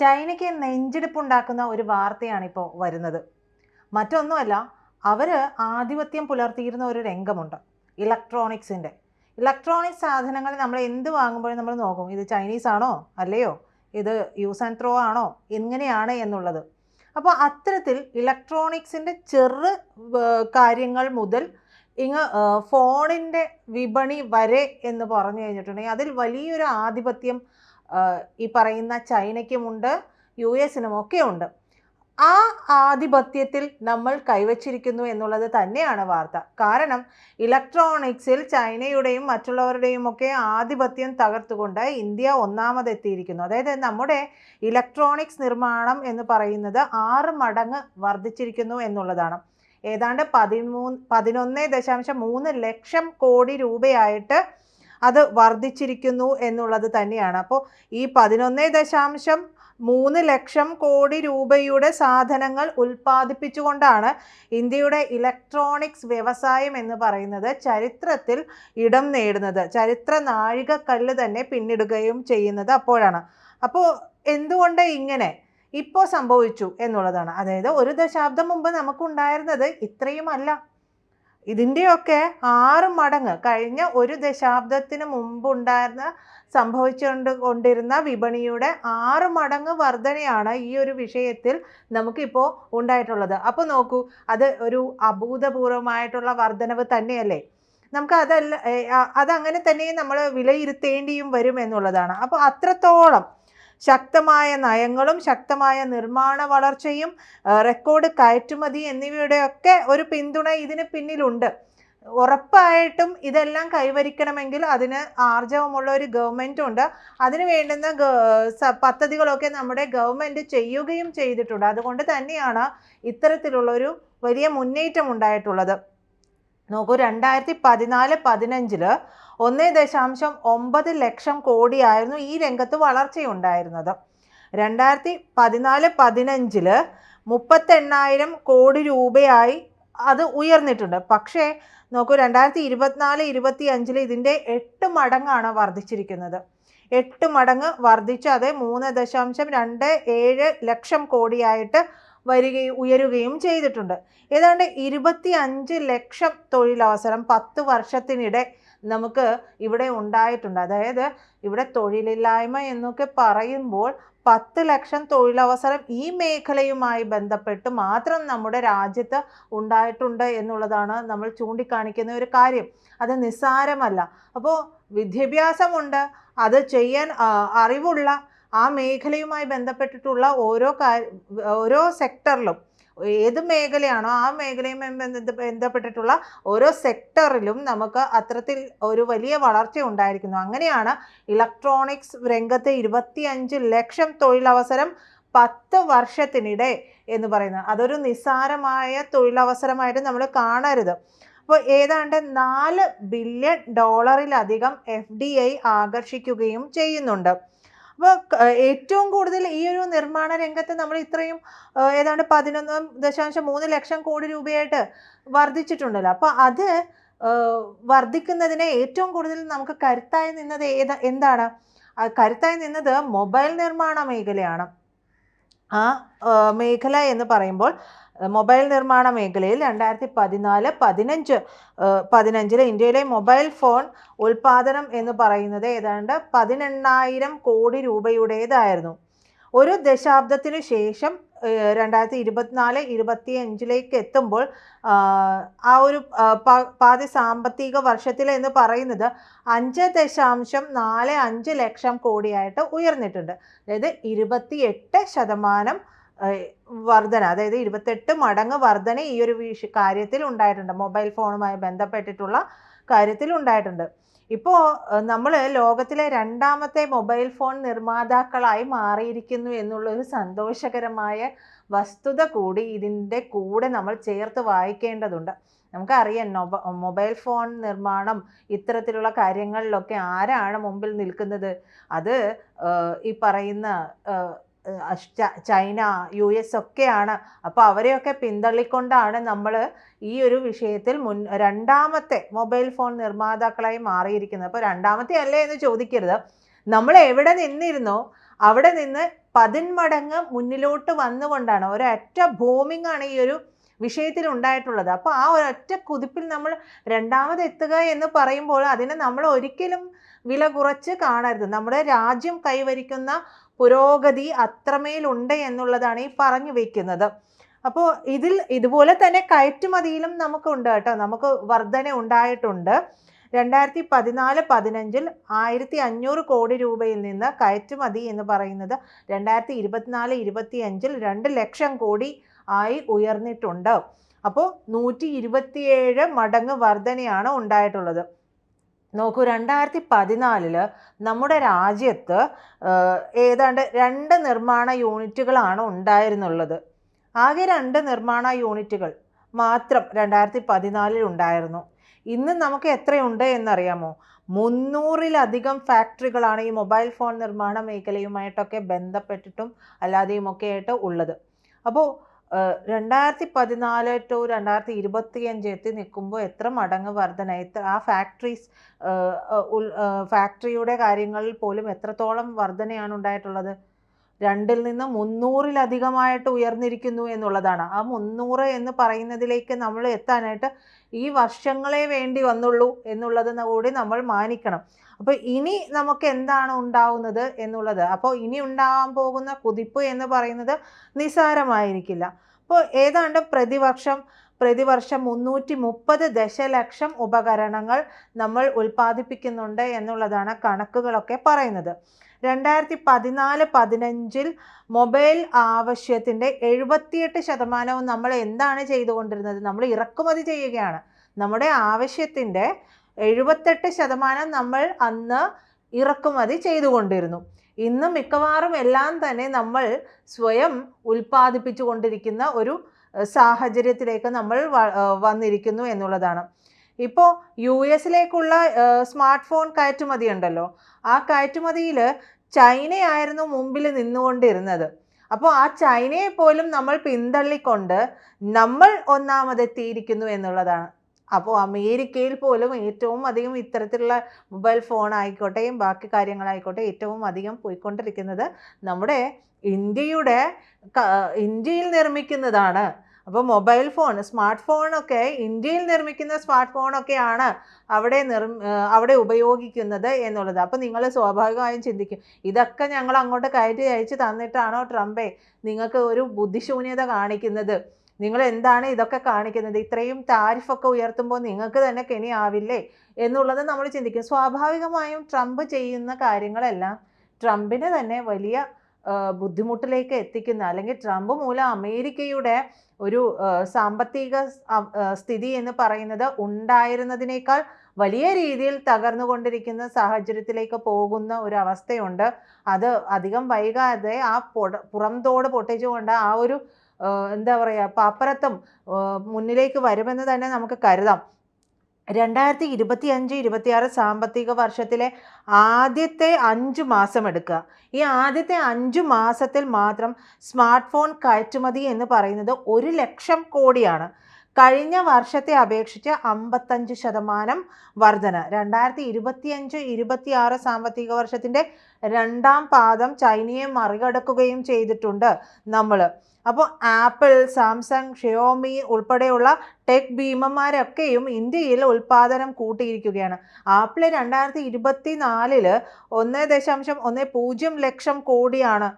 ചൈനയ്ക്ക് നെഞ്ചിടിപ്പ് ഉണ്ടാക്കുന്ന ഒരു വാർത്തയാണ് ഇപ്പോൾ വരുന്നത്. മറ്റൊന്നുമല്ല അവർ ആധിപത്യം പുലർത്തിയിരുന്ന ഒരു രംഗമുണ്ട്. ഇലക്ട്രോണിക്സിന്റെ ഇലക്ട്രോണിക് സാധനങ്ങൾ നമ്മൾ എന്ത് വാങ്ങുമ്പോഴും നമ്മൾ നോക്കും. ഇത് ചൈനീസ് ആണോ അല്ലയോ? ഇത് യൂസ് ആൻഡ് ത്രോ ആണോ? എങ്ങനെയാണ് എന്നുള്ളത്. അപ്പോൾ അത്തരത്തിൽ ഇലക്ട്രോണിക്സിന്റെ ചെറു കാര്യങ്ങൾ മുതൽ ഇങ്ങ് ഫോണിന്റെ വിപണി വരെ എന്ന് പറഞ്ഞു കഴിഞ്ഞിട്ടുണ്ടെങ്കിൽ അതിൽ വലിയൊരു ആധിപത്യം ഈ പറയുന്ന ചൈനയ്ക്കുമുണ്ട് യു എസിനും ഒക്കെ ഉണ്ട്. ആ ആധിപത്യത്തിൽ നമ്മൾ കൈവച്ചിരിക്കുന്നു എന്നുള്ളത് തന്നെയാണ് വാർത്ത. കാരണം ഇലക്ട്രോണിക്സിൽ ചൈനയുടെയും മറ്റുള്ളവരുടെയും ഒക്കെ ആധിപത്യം തകർത്തുകൊണ്ട് ഇന്ത്യ ഒന്നാമതെത്തിയിരിക്കുന്നു. അതായത് നമ്മുടെ ഇലക്ട്രോണിക്സ് നിർമ്മാണം എന്ന് പറയുന്നത് ആറ് മടങ്ങ് വർദ്ധിച്ചിരിക്കുന്നു എന്നുള്ളതാണ്. ഏതാണ്ട് പതിമൂന്ന് പതിനൊന്ന് ദശാംശം മൂന്ന് ലക്ഷം കോടി രൂപയായിട്ട് അത് വർദ്ധിച്ചിരിക്കുന്നു എന്നുള്ളത് തന്നെയാണ്. അപ്പോൾ ഈ പതിനൊന്ന് ദശാംശം മൂന്ന് ലക്ഷം കോടി രൂപയുടെ സാധനങ്ങൾ ഉൽപ്പാദിപ്പിച്ചുകൊണ്ടാണ് ഇന്ത്യയുടെ ഇലക്ട്രോണിക്സ് വ്യവസായം എന്ന് പറയുന്നത് ചരിത്രത്തിൽ ഇടം നേടുന്നത്. ചരിത്ര നാഴികക്കല്ല് തന്നെ പിന്നിടുകയും ചെയ്യുന്നത് അപ്പോഴാണ്. അപ്പോൾ എന്തുകൊണ്ട് ഇങ്ങനെ? ഇപ്പോൾ സംഭവിച്ചു എന്നുള്ളതാണ്. അതായത് ഒരു ദശാബ്ദം മുമ്പ് നമുക്കുണ്ടായിരുന്നത് ഇത്രയും അല്ല ഇതിന്റെയൊക്കെ ആറ് മടങ്ങ് കഴിഞ്ഞ ഒരു ദശാബ്ദത്തിന് മുമ്പുണ്ടായിരുന്ന സംഭവിച്ചുകൊണ്ട് കൊണ്ടിരുന്ന വിപണിയുടെ ആറ് മടങ്ങ് വർധനയാണ് ഈ ഒരു വിഷയത്തിൽ നമുക്കിപ്പോൾ ഉണ്ടായിട്ടുള്ളത്. അപ്പോൾ നോക്കൂ അത് ഒരു അഭൂതപൂർവമായിട്ടുള്ള വർധനവ് തന്നെയല്ലേ? നമുക്ക് അതല്ല അതങ്ങനെ തന്നെ നമ്മൾ വിലയിരുത്തേണ്ടിയും വരും എന്നുള്ളതാണ്. അപ്പോൾ അത്രത്തോളം ശക്തമായ നയങ്ങളും ശക്തമായ നിർമ്മാണ വളർച്ചയും റെക്കോർഡ് കയറ്റുമതി എന്നിവയുടെയൊക്കെ ഒരു പിന്തുണ ഇതിന് പിന്നിലുണ്ട്. ഉറപ്പായിട്ടും ഇതെല്ലാം കൈവരിക്കണമെങ്കിൽ അതിന് ആർജവമുള്ള ഒരു ഗവൺമെന്റ് ഉണ്ട്. അതിന് വേണ്ടുന്ന പദ്ധതികളൊക്കെ നമ്മുടെ ഗവൺമെന്റ് ചെയ്യുകയും ചെയ്തിട്ടുണ്ട്. അതുകൊണ്ട് തന്നെയാണ് ഇത്തരത്തിലുള്ളൊരു വലിയ മുന്നേറ്റം ഉണ്ടായിട്ടുള്ളത്. നോക്കൂ രണ്ടായിരത്തി പതിനാല് പതിനഞ്ചിൽ ഒന്ന് ദശാംശം ഒമ്പത് ലക്ഷം കോടിയായിരുന്നു ഈ രംഗത്ത് വളർച്ചയുണ്ടായിരുന്നത്. രണ്ടായിരത്തി പതിനാല് പതിനഞ്ചിൽ മുപ്പത്തെണ്ണായിരം കോടി രൂപയായി അത് ഉയർന്നിട്ടുണ്ട്. പക്ഷേ നോക്കൂ രണ്ടായിരത്തി ഇരുപത്തിനാല് ഇരുപത്തി അഞ്ചിൽ ഇതിന്റെ എട്ട് മടങ്ങാണ് വർദ്ധിച്ചിരിക്കുന്നത്. എട്ട് മടങ്ങ് വർദ്ധിച്ച് അത് മൂന്ന് ദശാംശം രണ്ട് ഏഴ് ലക്ഷം കോടിയായിട്ട് വരികയും ഉയരുകയും ചെയ്തിട്ടുണ്ട്. ഏതാണ്ട് ഇരുപത്തി അഞ്ച് ലക്ഷം തൊഴിലവസരം പത്ത് വർഷത്തിനിടെ നമുക്ക് ഇവിടെ ഉണ്ടായിട്ടുണ്ട്. അതായത് ഇവിടെ തൊഴിലില്ലായ്മ എന്നൊക്കെ പറയുമ്പോൾ പത്ത് ലക്ഷം തൊഴിലവസരം ഈ മേഖലയുമായി ബന്ധപ്പെട്ട് മാത്രം നമ്മുടെ രാജ്യത്ത് ഉണ്ടായിട്ടുണ്ട് എന്നുള്ളതാണ് നമ്മൾ ചൂണ്ടിക്കാണിക്കുന്ന ഒരു കാര്യം. അത് നിസ്സാരമല്ല. അപ്പോൾ വിദ്യാഭ്യാസമുണ്ട്. അത് ചെയ്യാൻ അറിവുള്ള ആ മേഖലയുമായി ബന്ധപ്പെട്ടിട്ടുള്ള ഓരോ കാര്യ ഓരോ സെക്ടറിലും ഏത് മേഖലയാണോ ആ മേഖലയുമായി ബന്ധ- ബന്ധപ്പെട്ടിട്ടുള്ള ഓരോ സെക്ടറിലും നമുക്ക് അത്തരത്തിൽ ഒരു വലിയ വളർച്ച ഉണ്ടായിരിക്കുന്നു. അങ്ങനെയാണ് ഇലക്ട്രോണിക്സ് രംഗത്തെ ഇരുപത്തിയഞ്ച് ലക്ഷം തൊഴിലവസരം പത്ത് വർഷത്തിനിടെ എന്ന് പറയുന്നത്. അതൊരു നിസ്സാരമായ തൊഴിലവസരമായിട്ട് നമ്മൾ കാണരുത്. അപ്പോൾ ഏതാണ്ട് നാല് ബില്യൺ ഡോളറിലധികം എഫ് ഡി ഐ ആകർഷിക്കുകയും ചെയ്യുന്നുണ്ട്. അപ്പോൾ ഏറ്റവും കൂടുതൽ ഈ ഒരു നിർമ്മാണ രംഗത്ത് നമ്മൾ ഇത്രയും ഏതാണ്ട് പതിനൊന്ന് ദശാംശം മൂന്ന് ലക്ഷം കോടി രൂപയായിട്ട് വർദ്ധിച്ചിട്ടുണ്ടല്ലോ. അപ്പോൾ അത് വർദ്ധിക്കുന്നതിനെ ഏറ്റവും കൂടുതൽ നമുക്ക് കരുത്തായി നിന്നത് ഏത് എന്താണ്? കരുത്തായി നിന്നത് മൊബൈൽ നിർമ്മാണ മേഖലയാണ്. ആ മേഖല എന്ന് പറയുമ്പോൾ മൊബൈൽ നിർമ്മാണ മേഖലയിൽ രണ്ടായിരത്തി പതിനാല് പതിനഞ്ച് പതിനഞ്ചിൽ ഇന്ത്യയിലെ മൊബൈൽ ഫോൺ ഉൽപാദനം എന്ന് പറയുന്നത് ഏതാണ്ട് പതിനെണ്ണായിരം കോടി രൂപയുടേതായിരുന്നു. ഒരു ദശാബ്ദത്തിന് ശേഷം രണ്ടായിരത്തി ഇരുപത്തിനാല് ഇരുപത്തി അഞ്ചിലേക്ക് എത്തുമ്പോൾ ആ, ഒരു പാതി സാമ്പത്തിക വർഷത്തിൽ എന്ന് പറയുന്നത് അഞ്ച് ദശാംശം നാല് അഞ്ച് ലക്ഷം കോടിയായിട്ട് ഉയർന്നിട്ടുണ്ട്. അതായത് ഇരുപത്തിയെട്ട് ശതമാനം ഏഹ്, വർധന അതായത് ഇരുപത്തെട്ട് മടങ്ങ് വർധന ഈ ഒരു കാര്യത്തിൽ ഉണ്ടായിട്ടുണ്ട്. മൊബൈൽ ഫോണുമായി ബന്ധപ്പെട്ടിട്ടുള്ള കാര്യത്തിൽ ഉണ്ടായിട്ടുണ്ട്. ഇപ്പോൾ നമ്മൾ ലോകത്തിലെ രണ്ടാമത്തെ മൊബൈൽ ഫോൺ നിർമ്മാതാക്കളായി മാറിയിരിക്കുന്നു എന്നുള്ളൊരു സന്തോഷകരമായ വസ്തുത കൂടി ഇതിന്റെ കൂടെ നമ്മൾ ചേർത്ത് വായിക്കേണ്ടതുണ്ട്. നമുക്കറിയാം മൊബൈൽ ഫോൺ നിർമ്മാണം ഇത്തരത്തിലുള്ള കാര്യങ്ങളിലൊക്കെ ആരാണ് മുമ്പിൽ നിൽക്കുന്നത്? അത് ഈ പറയുന്ന ചൈന യു എസ് ഒക്കെയാണ്. അപ്പോൾ അവരെയൊക്കെ പിന്തള്ളിക്കൊണ്ടാണ് നമ്മൾ ഈ ഒരു വിഷയത്തിൽ മുൻ രണ്ടാമത്തെ മൊബൈൽ ഫോൺ നിർമ്മാതാക്കളായി മാറിയിരിക്കുന്നത്. അപ്പോൾ രണ്ടാമത്തെ അല്ലേ എന്ന് ചോദിക്കരുത്. നമ്മൾ എവിടെ നിന്നിരുന്നോ അവിടെ നിന്ന് പതിന്മടങ്ങ് മുന്നിലോട്ട് വന്നുകൊണ്ടാണ് ഒരൊറ്റ ആണ് ഈ ഒരു വിഷയത്തിൽ ഉണ്ടായിട്ടുള്ളത്. അപ്പോൾ ആ ഒരൊറ്റ കുതിപ്പിൽ നമ്മൾ രണ്ടാമത് എത്തുക എന്ന് പറയുമ്പോൾ അതിനെ നമ്മൾ ഒരിക്കലും വില കുറച്ച് കാണരുത്. നമ്മുടെ രാജ്യം കൈവരിക്കുന്ന പുരോഗതി അത്രമേലുണ്ട് എന്നുള്ളതാണ് ഈ പറഞ്ഞു വെക്കുന്നത്. അപ്പോൾ ഇതിൽ ഇതുപോലെ തന്നെ കയറ്റുമതിയിലും നമുക്കുണ്ട് കേട്ടോ. നമുക്ക് വർധന ഉണ്ടായിട്ടുണ്ട്. രണ്ടായിരത്തി പതിനാല് പതിനഞ്ചിൽ ആയിരത്തി അഞ്ഞൂറ് കോടി രൂപയിൽ നിന്ന് കയറ്റുമതി എന്ന് പറയുന്നത് രണ്ടായിരത്തി ഇരുപത്തിനാല് ഇരുപത്തി അഞ്ചിൽ രണ്ട് ലക്ഷം കോടി ആയി ഉയർന്നിട്ടുണ്ട്. അപ്പോൾ നൂറ്റി ഇരുപത്തിയേഴ് മടങ്ങ് വർധനയാണ് ഉണ്ടായിട്ടുള്ളത്. നോക്കൂ രണ്ടായിരത്തി പതിനാലിൽ നമ്മുടെ രാജ്യത്ത് ഏതാണ്ട് രണ്ട് നിർമ്മാണ യൂണിറ്റുകളാണ് ഉണ്ടായിരുന്നുള്ളത്. ആകെ രണ്ട് നിർമ്മാണ യൂണിറ്റുകൾ മാത്രം രണ്ടായിരത്തി പതിനാലിൽ ഉണ്ടായിരുന്നു. ഇന്ന് നമുക്ക് എത്രയുണ്ട് എന്നറിയാമോ? മുന്നൂറിലധികം ഫാക്ടറികളാണ് ഈ മൊബൈൽ ഫോൺ നിർമ്മാണ മേഖലയുമായിട്ടൊക്കെ ബന്ധപ്പെട്ടിട്ടും അല്ലാതെയുമൊക്കെ ആയിട്ട് ഉള്ളത്. അപ്പോൾ രണ്ടായിരത്തി പതിനാല് ടു രണ്ടായിരത്തി ഇരുപത്തി അഞ്ച് എത്തി നിൽക്കുമ്പോൾ എത്ര മടങ്ങ് വർധന? എത്ര ആ ഫാക്ടറീസ് ഫാക്ടറിയുടെ കാര്യങ്ങളിൽ പോലും എത്രത്തോളം വർധനയാണ് ഉണ്ടായിട്ടുള്ളത്? രണ്ടിൽ നിന്ന് മുന്നൂറിലധികമായിട്ട് ഉയർന്നിരിക്കുന്നു എന്നുള്ളതാണ്. ആ മുന്നൂറ് എന്ന് പറയുന്നതിലേക്ക് നമ്മൾ എത്താനായിട്ട് ഈ വർഷങ്ങളെ വേണ്ടി വന്നുള്ളൂ എന്നുള്ളത് കൂടി നമ്മൾ മാനിക്കണം. അപ്പോൾ ഇനി നമുക്ക് എന്താണ് ഉണ്ടാവുന്നത് എന്നുള്ളത്? അപ്പോൾ ഇനി ഉണ്ടാകാൻ പോകുന്ന കുതിപ്പ് എന്ന് പറയുന്നത് നിസാരമായിരിക്കില്ല. അപ്പോൾ ഏതാണ്ട് പ്രതിവർഷം പ്രതിവർഷം മുന്നൂറ്റി മുപ്പത് ദശലക്ഷം ഉപകരണങ്ങൾ നമ്മൾ ഉൽപ്പാദിപ്പിക്കുന്നുണ്ട് എന്നുള്ളതാണ് കണക്കുകളൊക്കെ പറയുന്നത്. രണ്ടായിരത്തി പതിനാല് പതിനഞ്ചിൽ മൊബൈൽ ആവശ്യത്തിന്റെ എഴുപത്തിയെട്ട് ശതമാനവും നമ്മൾ എന്താണ് ചെയ്തുകൊണ്ടിരുന്നത്? നമ്മൾ ഇറക്കുമതി ചെയ്യുകയാണ്. നമ്മുടെ ആവശ്യത്തിന്റെ എഴുപത്തെട്ട് ശതമാനം നമ്മൾ അന്ന് ഇറക്കുമതി ചെയ്തുകൊണ്ടിരുന്നു. ഇന്ന് മിക്കവാറും എല്ലാം തന്നെ നമ്മൾ സ്വയം ഉൽപ്പാദിപ്പിച്ചു കൊണ്ടിരിക്കുന്ന ഒരു സാഹചര്യത്തിലേക്ക് നമ്മൾ വന്നിരിക്കുന്നു എന്നുള്ളതാണ്. ഇപ്പോൾ യു എസിലേക്കുള്ള സ്മാർട്ട് ഫോൺ കയറ്റുമതി ഉണ്ടല്ലോ ആ കയറ്റുമതിയിൽ ചൈനയായിരുന്നു മുമ്പിൽ നിന്നുകൊണ്ടിരുന്നത്. അപ്പോൾ ആ ചൈനയെ പോലും നമ്മൾ പിന്തള്ളിക്കൊണ്ട് നമ്മൾ ഒന്നാമതെത്തിയിരിക്കുന്നു എന്നുള്ളതാണ്. അപ്പോൾ അമേരിക്കയിൽ പോലും ഏറ്റവും അധികം ഇത്തരത്തിലുള്ള മൊബൈൽ ഫോൺ ആയിക്കോട്ടെയും ബാക്കി കാര്യങ്ങളായിക്കോട്ടെ ഏറ്റവും അധികം പോയിക്കൊണ്ടിരിക്കുന്നത് നമ്മുടെ ഇന്ത്യയുടെ ഇന്ത്യയിൽ നിർമ്മിക്കുന്നതാണ്. അപ്പോൾ മൊബൈൽ ഫോൺ സ്മാർട്ട് ഫോണൊക്കെ ഇന്ത്യയിൽ നിർമ്മിക്കുന്ന സ്മാർട്ട് ഫോണൊക്കെയാണ് അവിടെ നിർ അവിടെ ഉപയോഗിക്കുന്നത് എന്നുള്ളത്. അപ്പോൾ നിങ്ങൾ സ്വാഭാവികമായും ചിന്തിക്കും ഇതൊക്കെ ഞങ്ങൾ അങ്ങോട്ട് കയറ്റി അയച്ച് തന്നിട്ടാണോ ട്രംപേ നിങ്ങൾക്ക് ഒരു ബുദ്ധിശൂന്യത കാണിക്കുന്നത്? നിങ്ങൾ എന്താണ് ഇതൊക്കെ കാണിക്കുന്നത്? ഇത്രയും താരിഫൊക്കെ ഉയർത്തുമ്പോൾ നിങ്ങൾക്ക് തന്നെ കെണിയാവില്ലേ? എന്നുള്ളത് നമ്മൾ ചിന്തിക്കും. സ്വാഭാവികമായും ട്രംപ് ചെയ്യുന്ന കാര്യങ്ങളെല്ലാം ട്രംപിനെ തന്നെ വലിയ ബുദ്ധിമുട്ടിലേക്ക് എത്തിക്കുന്ന അല്ലെങ്കിൽ ട്രംപ് മൂലം അമേരിക്കയുടെ ഒരു സാമ്പത്തിക സ്ഥിതി എന്ന് പറയുന്നത് ഉണ്ടായിരുന്നതിനേക്കാൾ വലിയ രീതിയിൽ തകർന്നുകൊണ്ടിരിക്കുന്ന സാഹചര്യത്തിലേക്ക് പോകുന്ന ഒരു അവസ്ഥയുണ്ട് അത് അധികം വൈകാതെ ആ പുറം പുറംതോട് പൊട്ടിച്ചുകൊണ്ട് ആ ഒരു എന്താ പറയുക പാപ്പരത്വം മുന്നിലേക്ക് വരുമെന്ന് തന്നെ നമുക്ക് കരുതാം. രണ്ടായിരത്തി ഇരുപത്തി അഞ്ച് ഇരുപത്തിയാറ് സാമ്പത്തിക വർഷത്തിലെ ആദ്യത്തെ അഞ്ച് മാസം എടുക്കുക. ഈ ആദ്യത്തെ അഞ്ച് മാസത്തിൽ മാത്രം സ്മാർട്ട് ഫോൺ കയറ്റുമതി എന്ന് പറയുന്നത് ഒരു ലക്ഷം കോടിയാണ്. കഴിഞ്ഞ വർഷത്തെ അപേക്ഷിച്ച് അമ്പത്തഞ്ച് ശതമാനം വർധന. രണ്ടായിരത്തി ഇരുപത്തിയഞ്ച് ഇരുപത്തിയാറ് സാമ്പത്തിക വർഷത്തിന്റെ രണ്ടാം പാദം ചൈനയെ മറികടക്കുകയും ചെയ്തിട്ടുണ്ട് നമ്മൾ അപ്പോൾ ആപ്പിൾ സാംസങ് ഷിയോമി ഉൾപ്പെടെയുള്ള ടെക് ഭീമന്മാരൊക്കെയും ഇന്ത്യയിൽ ഉൽപ്പാദനം കൂട്ടിയിരിക്കുകയാണ്. ആപ്പിൾ രണ്ടായിരത്തി ഇരുപത്തി നാലിൽ ഒന്ന് ദശാംശം ഒന്ന് പൂജ്യം ലക്ഷം കോടിയാണ്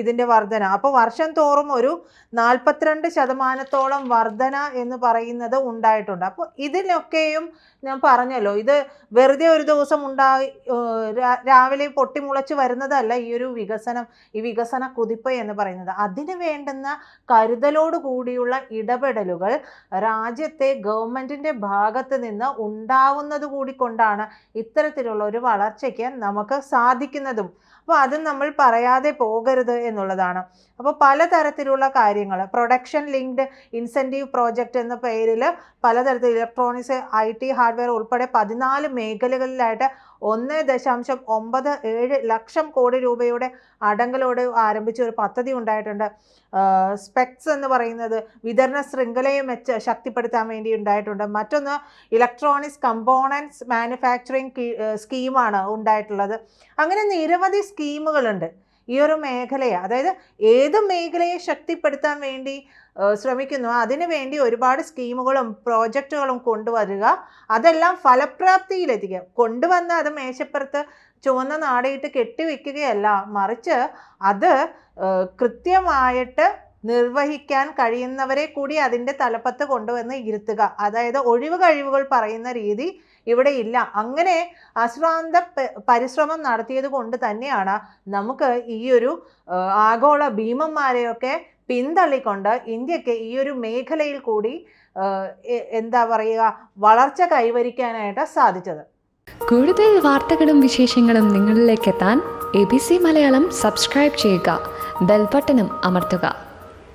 ഇതിന്റെ വർധന. അപ്പോൾ വർഷം തോറും ഒരു നാൽപ്പത്തിരണ്ട് ശതമാനത്തോളം വർധന എന്ന് പറയുന്നത് ഉണ്ടായിട്ടുണ്ട്. അപ്പോൾ ഇതിനൊക്കെയും ഞാൻ പറഞ്ഞല്ലോ ഇത് വെറുതെ ഒരു ദിവസം ഉണ്ടായി രാവിലെ പൊട്ടിമുളച്ച് വരുന്നതല്ല ഈ ഒരു വികസനം ഈ വികസന കുതിപ്പ് എന്ന് പറയുന്നത്. അതിന് വേണ്ടുന്ന കരുതലോട് കൂടിയുള്ള ഇടപെടലുകൾ രാജ്യത്തെ ഗവൺമെന്റിന്റെ ഭാഗത്ത് നിന്ന് ഉണ്ടാവുന്നത് കൂടി കൊണ്ടാണ് ഇത്തരത്തിലുള്ള ഒരു വളർച്ചയ്ക്ക് നമുക്ക് സാധിക്കുന്നതും. അപ്പോൾ അത് നമ്മൾ പറയാതെ പോകരുത് എന്നുള്ളതാണ്. അപ്പോൾ പലതരത്തിലുള്ള കാര്യങ്ങൾ പ്രൊഡക്ഷൻ ലിങ്ക്ഡ് ഇൻസെന്റീവ് പ്രോജക്റ്റ് എന്ന പേരിൽ പലതരത്തിൽ ഇലക്ട്രോണിക്സ് ഐ ടി ഹാർഡ്വെയർ ഉൾപ്പെടെ പതിനാല് മേഖലകളിലായിട്ട് ഒന്ന് ദശാംശം ഒമ്പത് ഏഴ് ലക്ഷം കോടി രൂപയുടെ അടങ്കലോട് ആരംഭിച്ച ഒരു പദ്ധതി ഉണ്ടായിട്ടുണ്ട്. സ്പെക്സ് എന്ന് പറയുന്നത് വിതരണ ശൃംഖലയെ മെച്ച ശക്തിപ്പെടുത്താൻ വേണ്ടി ഉണ്ടായിട്ടുണ്ട്. മറ്റൊന്ന് ഇലക്ട്രോണിക്സ് കമ്പോണൻസ് മാനുഫാക്ചറിങ് സ്കീമാണ് ഉണ്ടായിട്ടുള്ളത്. അങ്ങനെ നിരവധി സ്കീമുകളുണ്ട് ഈ ഒരു മേഖലയെ അതായത് ഏത് മേഖലയെ ശക്തിപ്പെടുത്താൻ വേണ്ടി ശ്രമിക്കുന്നു അതിനു വേണ്ടി ഒരുപാട് സ്കീമുകളും പ്രോജക്റ്റുകളും കൊണ്ടുവരിക അതെല്ലാം ഫലപ്രാപ്തിയിലെത്തിക്കുക. കൊണ്ടുവന്ന് അത് മേശപ്പുറത്ത് ചുവന്ന നാടയിട്ട് കെട്ടിവെക്കുകയല്ല മറിച്ച് അത് കൃത്യമായിട്ട് നിർവഹിക്കാൻ കഴിയുന്നവരെ കൂടി അതിന്റെ തലപ്പത്ത് കൊണ്ടുവന്ന് ഇരുത്തുക. അതായത് ഒഴിവ് കഴിവുകൾ പറയുന്ന രീതി ഇവിടെ ഇല്ല. അങ്ങനെ അശ്രാന്ത പരിശ്രമം നടത്തിയത് കൊണ്ട് തന്നെയാണ് നമുക്ക് ഈ ഒരു ആഗോള ഭീമന്മാരെയൊക്കെ പിന്തള്ളിക്കൊണ്ട് ഇന്ത്യയ്ക്ക് ഈ ഒരു മേഖലയിൽ കൂടി എന്താ പറയുക വളർച്ച കൈവരിക്കാനായിട്ട് സാധിച്ചത്. കൂടുതൽ വാർത്തകളും വിശേഷങ്ങളും നിങ്ങളിലേക്ക് എത്താൻ A B C Malayalam subscribe ചെയ്യുക. ബെൽബട്ടനും അമർത്തുക.